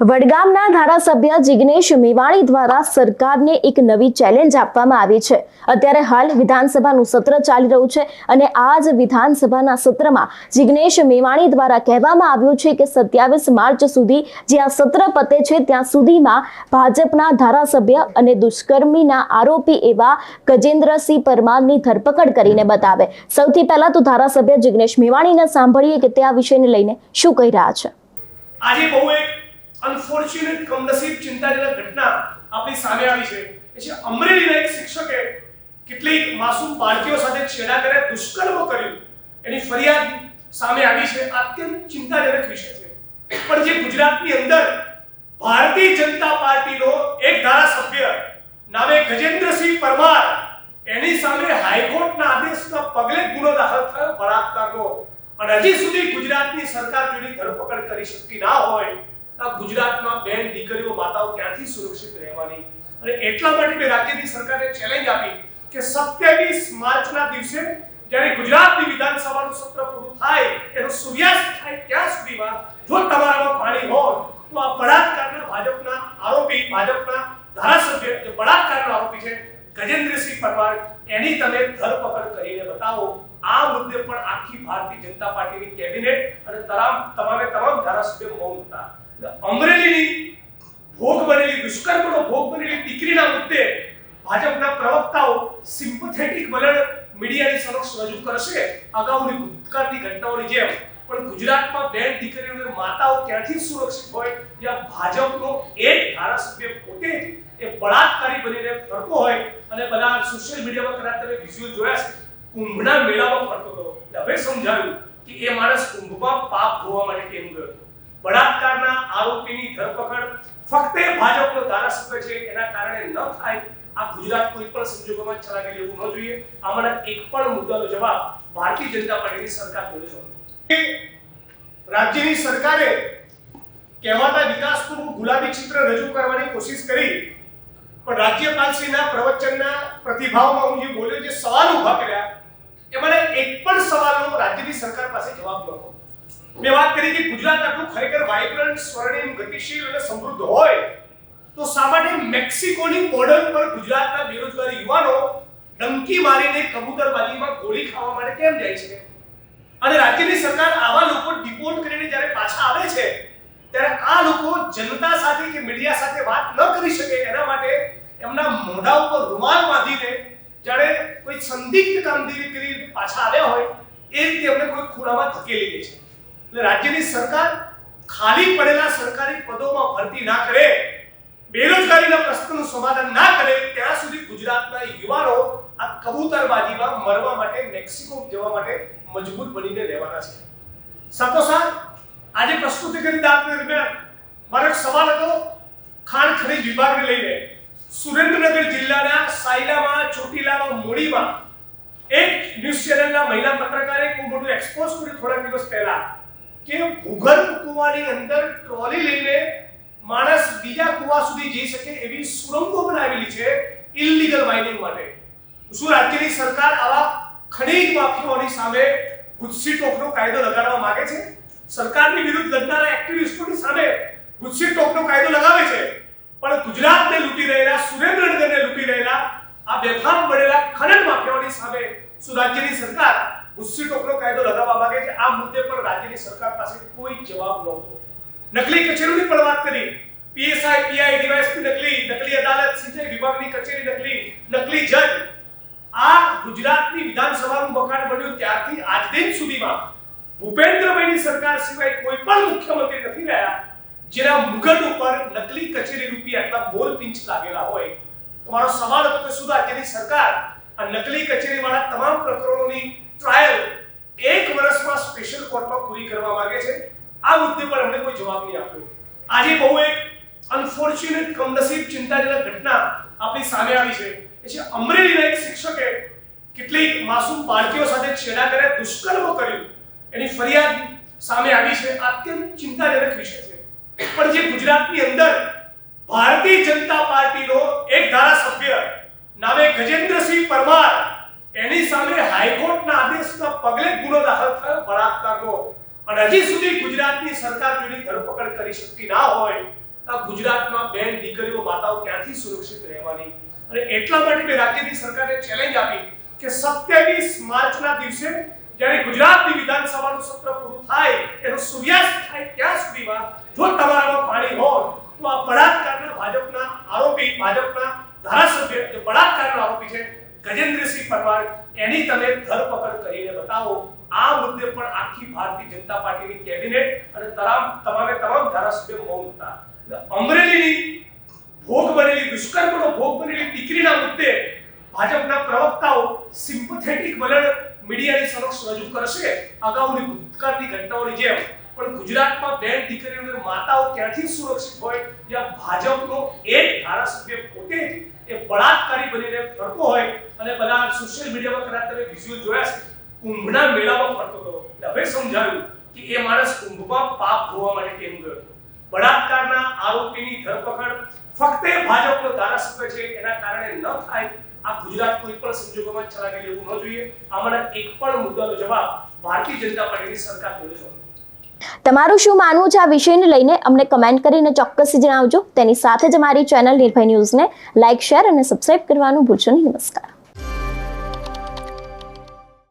વડગામના ધારાસભ્ય જિગ્નેશ મેવાણી દ્વારા સરકારને એક નવી ચેલેન્જ આપવામાં આવી છે. અત્યારે હાલ વિધાનસભાનું સત્ર ચાલી રહ્યું છે અને આજ વિધાનસભાના સત્રમાં જિગ્નેશ મેવાણી દ્વારા કહેવામાં આવ્યું છે કે સત્યાવીસ માર્ચ સુધી જે આ સત્ર પતે છે, ત્યાં સુધીમાં ભાજપના ધારાસભ્ય અને દુષ્કર્મીના આરોપી એવા ગજેન્દ્રસિંહ પરમારની ધરપકડ કરીને બતાવે. સૌથી પહેલા તો ધારાસભ્ય જિગ્નેશ મેવાણીને સાંભળીએ કે તે આ વિષયને લઈને શું કહી રહ્યા છે. આજે બહુ એક અનફોર્ચ્યુનેટ કમનસીબ ચિંતાજનક ઘટના આપણી સામે આવી છે. એ છે અમરેલીના એક શિક્ષકે કેટલીક માસૂમ બાળકીઓ સાથે છેડા કર્યા, દુષ્કર્મ કર્યું. એની ફરિયાદ સામે આવી છે. અત્યંત ચિંતાજનક વિષય છે. પણ જે ગુજરાતની અંદર ભારતીય જનતા પાર્ટીનો એક ધારાસભ્ય નામે ગજેન્દ્રસિંહ પરમાર, એની સામે હાઈકોર્ટના આદેશના પગલે ગુનો દાખલ થયો, બળાત્કારનો. અને હજી સુધી ગુજરાતની સરકાર તેની ધરપકડ કરી શકતી ના હોય તો ગુજરાતમાં બેન દીકરીઓ, માતાઓ ક્યાંથી સુરક્ષિત રહેવાની? અને એટલા માટે મેં રાજ્યની સરકારને ચેલેન્જ આપી કે સત્યાવીસ માર્ચના દિવસે જ્યારે ગુજરાતની વિધાનસભાનું સત્ર પૂરું થાય, એનો સૂર્યાસ્ત થાય ત્યાં સુધીમાં જો તમારામાં પાણી હોય, તો આ બળાત્કારના ભાજપના આરોપી, ભાજપના ધારાસભ્ય જે બળાત્કારનો આરોપી છે, ગજેન્દ્રસિંહ પરમાર, એની તમે ધરપકડ કરીને બતાવો. આ મુદ્દે પણ આખી ભારતીય જનતા પાર્ટીની કેબિનેટ અને તમામ, તમામે તમામ ધારાસભ્યો મૌન હતા. અમરેલીની ભોગ બનેલી, દુષ્કર્મનો ભોગ બનેલી દીકરીના મુદ્દે ભાજપના પ્રવક્તાઓ સિમ્પથેટિક વલણ મીડિયાની સમક્ષ રજૂ કરશે અગાઉની ભૂતકાળની ઘટનાઓની જેમ. પણ ગુજરાતમાં બેન દીકરીઓને માતાઓ ક્યાંથી સુરક્ષિત હોય? જ્યાં ભાજપનો એક ધારાસભ્ય પોતે જ એ બળાત્કારી બનીને ફરતો હોય? અને બધા સોશિયલ મીડિયામાં કદાચ તમે વિઝ્યુઅલ જોયા છે કુંભના મેળામાં ફરતો હતો. હવે સમજાયું કે એ માણસ કુંભમાં પાપ ધોવા માટે કેમ ગયો? બળાત્કારના આરોપીની ધરપકડ ફક્ત ભાજપનો ધારાસભ્ય છે એના કારણે ન થાય આ ગુજરાત કોઈ પણ સંજોગોમાં ચલાવી લેવું ન જોઈએ. આમાંના એક પણ મુદ્દાનો જવાબ ભારતીય જનતા પાર્ટીની સરકાર બોલે છે. રાજ્યની સરકારે કહેવાતા વિકાસનું ગુલાબી ચિત્ર રજૂ કરવાની કોશિશ કરી, પણ રાજ્યપાલશ્રીના પ્રવચનના પ્રતિભાવમાં હું જે બોલ્યો, જે સવાલ ઊભા કર્યા એ મને એક પણ સવાલનો રાજ્યની સરકાર પાસે જવાબ નહોતો મેં વાત કરી કે ગુજરાત આટલું ખરેખર વાઇબ્રન્ટ, સ્વર્ણિમ, ગતિશીલ અને સમૃદ્ધ હોય, તો શા માટે મેક્સિકોની બોર્ડર પર ગુજરાતના બેરોજગાર યુવાનો ડંકી મારીને કબૂતરબાજીમાં ગોળી ખાવા માટે કેમ જાય છે? અને રાજ્યની સરકાર આવા લોકો ડિપોર્ટ કરીને જ્યારે પાછા આવે છે, ત્યારે આ લોકો જનતા સાથે કે મીડિયા સાથે વાત ન કરી શકે એના માટે એમના મોઢા ઉપર રૂમાલ બાંધીને જ્યારે કોઈ સંદિગ્ધ કામગીરી કરી પાછા આવ્યા હોય, એ રીતે એમને કોઈ ખૂણામાં ધકેલી દે છે. એટલે રાજ્યની સરકાર ખાલી પડેલા સરકારી પદોમાં ભરતી ના કરે, બેરોજગારીના પ્રશ્નનું સમાધાન ના કરે, ત્યાં સુધી ગુજરાતના યુવાનો આ કબૂતરબાજીમાં મરવા માટે મેક્સિકો જવા માટે મજબૂત બનીને રહેવાના છે. સાથોસાથ આજે પ્રસ્તુતિ કરી દરમિયાન. મારો સવાલ હતો, ખાણ ખનીજ વિભાગને લઈને. સુરેન્દ્રનગર જિલ્લાના સાયલામાં, ચોટીલામાં, મોડીમાં એક ન્યૂઝ ચેનલના મહિલા પત્રકારે ખૂબ મોટું એક્સપોઝ કર્યું થોડાક દિવસ પહેલા. કે ભૂગર્ભ કૂવાની અંદર ટ્રોલી લઈને માણસ બીજા કૂવા સુધી જઈ શકે એવી સુરંગો બનાવેલી છે ઇલીગલ માઇનિંગ માટે. શું રાજ્યની સરકાર આવા ખનીજ માફિયાઓની સામે ગુસ્સી ટોકનો કાયદો લગાડવા માંગે છે? સરકારની વિરુદ્ધ લડનારા એક્ટિવિસ્ટોની સામે ગુસ્સી ટોકનો કાયદો લગાવે છે. પણ ગુજરાતને લૂંટી રહેલા સુરેન્દ્રનગરને લૂંટી રહેલા આ બેફામ બનેલા ખનન માફિયાઓની સામે શું રાજ્યની સરકાર ગુસ્સી ટોકનો કાયદો લગાવવા માંગે છે આ મુદ્દે પર રાજ્યની સરકાર પાસે કોઈ જવાબ નહોતો નકલી કચેરીની પણ વાત કરી. પીએસઆઈ, પીઆઈ, ડીવાયએસપી નકલી નકલી અદાલત સિંચાઈ વિભાગની કચેરી નકલી નકલી જજ. આ ગુજરાતની વિધાનસભાનું મકાન બન્યું ત્યારથી આજ દિન સુધીમાં. ભૂપેન્દ્રભાઈની સરકાર સિવાય કોઈ પણ મુખ્યમંત્રી નથી રહ્યા, જેના મુગટ ઉપર નકલી કચેરી રૂપી આટલા મોર પિંચ લાગેલા હોય. તો મારો સવાલ હતો કે શું રાજ્યની સરકાર આ નકલી કચેરી તમામ પ્રકરણોની ટ્રાયલ એક વર્ષમાં સ્પેશિયલ કોર્ટમાં પૂરી કરવા માંગે છે? આ મુદ્દે પર અમને કોઈ જવાબ નહીં આપ્યો. આજે બહુ એક અનફોર્ચ્યુનેટ કમનસીબ, ચિંતાજનક ઘટના આપણી સામે આવી છે. એ છે અમરેલીના એક શિક્ષકે કેટલીક માસૂમ બાળકીઓ સાથે છેડા કર્યા, દુષ્કર્મ કર્યું. એની ફરિયાદ સામે આવી છે. અત્યંત ચિંતાજનક વિષય છે. પણ જે ગુજરાતની અંદર ભારતીય જનતા પાર્ટીનો એક ધારાસભ્ય નામે ગજેન્દ્રસિંહ પરમાર, એની સામે હાઈકોર્ટના આદેશના પગલે ગુનો દાખલ થયો, બળાત્કારનો. અને હજી સુધી ગુજરાતની સરકાર તેની ધરપકડ કરી શકતી ના હોય આ ગુજરાતમાં બેન દીકરીઓ, માતાઓ ક્યાંથી સુરક્ષિત રહેવાની? અને એટલા માટે મેં રાજ્યની સરકારે ચેલેન્જ આપી કે સત્યાવીસ માર્ચના દિવસે જ્યારે ગુજરાતની વિધાનસભાનું સત્ર પૂરું થાય, એનો સૂર્યાસ્ત થાય ત્યાં સુધીમાં જો તમારામાં પાણી હોય, તો આ બળાત્કારના ભાજપના આરોપી, ભાજપના ધારાસભ્ય, જે બળાત્કારના આરોપી છે ગજેન્દ્રસિંહ પરમાર, એની તમે ધરપકડ કરીને બતાવો. આ મુદ્દે પણ આખી ભારતીય જનતા પાર્ટીની કેબિનેટ અને તમામ, તમામે તમામ ધારાસભ્યો મૌન હતા. અમરેલીની ભોગ બનેલી, દુષ્કર્મનો ભોગ બનેલી દીકરીના મુદ્દે ભાજપના પ્રવક્તાઓ સિમ્પથેટિક વલણ મીડિયાની સમક્ષ રજૂ કરશે. અગાઉની ભૂતકાળની ઘટનાઓની જેમ. પણ ગુજરાતમાં બેન દીકરીઓને માતાઓ ક્યાંથી સુરક્ષિત હોય? જ્યાં ભાજપનો એક ધારાસભ્ય પોતે જ એ બળાત્કારી બનીને ફરતો હોય અને બધા સોશિયલ મીડિયામાં કદાચ તમે વિઝ્યુઅલ જોયા છે કુંભના મેળામાં ફરતો હતો. હવે સમજાયું કે એ માણસ કુંભમાં પાપ ધોવા માટે કેમ ગયો બળાત્કારના આરોપીની ધરપકડ ફક્ત ભાજપનો ધારાસભ્ય છે, એના કારણે ન થાય. આ ગુજરાત કોઈ પણ સંજોગોમાં ચલાવી લેવું ન જોઈએ. આમાંના એક પણ મુદ્દાનો જવાબ ભારતીય જનતા પાર્ટીની સરકાર જોડે નથી તમારું શું માનવું છે આ વિષયને લઈને? અમને કમેન્ટ કરીને ચોક્કસ જણાવજો. તેની સાથે જ અમારી ચેનલ નિર્ભય ન્યૂઝને લાઇક શેર અને સબસ્ક્રાઇબ કરવાનું ભૂલશો નહીં. નમસ્કાર.